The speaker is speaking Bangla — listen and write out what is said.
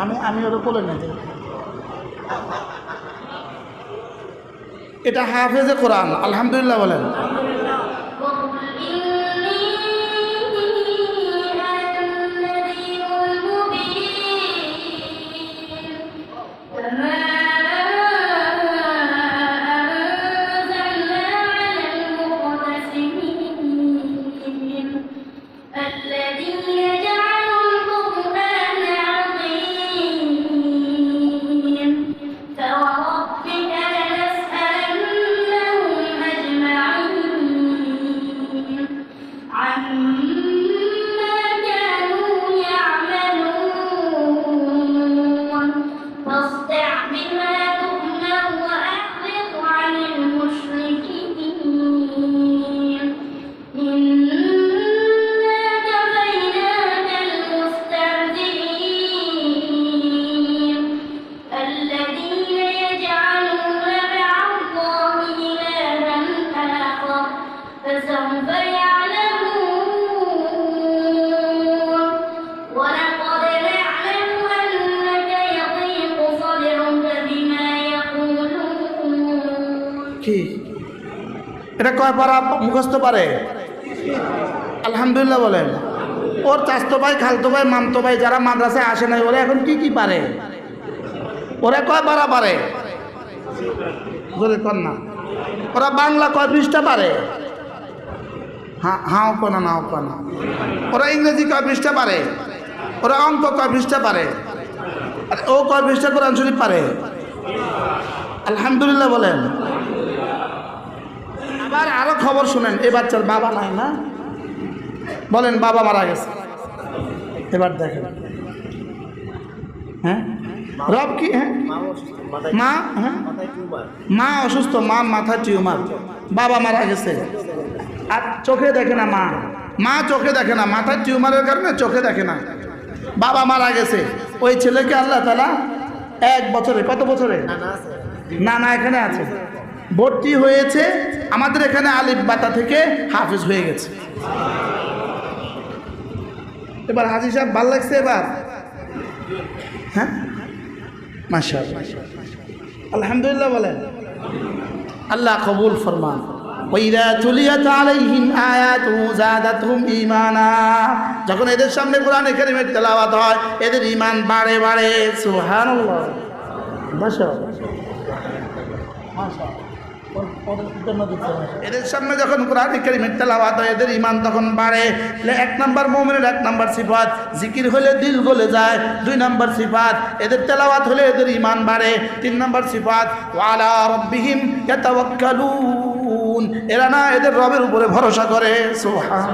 আমি আমি ওরা কোলে নেই। এটা হাফেজে কোরআন আলহামদুলিল্লাহ বলেন। কি? এটা কয় পারা মুখস্থ পারে? আলহামদুলিল্লাহ বলেন। ওর চাস্তো ভাই, খালতো ভাই, মামতো ভাই যারা মাদ্রাসায় আসে নাই ওরা এখন কি কি পারে? ওরা কয় পারা? পারে না। ওরা বাংলা কয় পৃষ্ঠা পারে? হ্যাঁ হাও কনা নাও কনা ওরা ইংরেজি কয় পৃষ্ঠা পারে? ওরা অঙ্ক কয় পৃষ্ঠা পারে? ও কয় পৃষ্ঠা কোরআন শরীফ পারে? আলহামদুলিল্লাহ বলেন। আবার আরও খবর শুনেন, এ বাচ্চার বাবা নাই না? বলেন, বাবা মারা গেছে। এবার দেখেন। হ্যাঁ? রব কি? হ্যাঁ? মা? হ্যাঁ? মা অসুস্থ, মা মাথা টিউমার। বাবা মারা গেছে। আর চোখে দেখে না মা। মা চোখে দেখে না মাথার টিউমারের কারণে চোখে দেখে না। বাবা মারা গেছে। ওই ছেলেকে আল্লাহ তালা এক বছরে কত বছরে? না না এখানে আছে। ভর্তি হয়েছে আমাদের এখানে আলিফ বাতা থেকে হাফিজ হয়ে গেছে। এবার হাজি সাহেব ভালো লাগছে এবার? হ্যাঁ? মাসা আলহামদুলিল্লাহ বলেন। আল্লাহ কবুল ফরমান। ওইরা তুলিয়াত আলাইহিম আয়াতু জাদাতহুম ঈমানা যখন এদের সামনে কোরআন কারীমের তেলাওয়াত হয় এদের ঈমান বাড়ে বাড়ে। সুবহানাল্লাহ। এদের সামনে যখন কোরআন কারীমের তেলাওয়াত হয় এদের ঈমান তখন বাড়ে। এক নাম্বার মুমিনের এক নাম্বার সিফাত জিকির হলে দিল গলে যায়। দুই নাম্বার সিফাত এদের তেলাওয়াত হলে এদের ইমান বাড়ে। তিন নাম্বার সিফাত ওয়ালা রাব্বিহিম ইয়াতাওয়াক্কালুন। এরা না এদের রবের উপরে ভরসা করে। সুবহান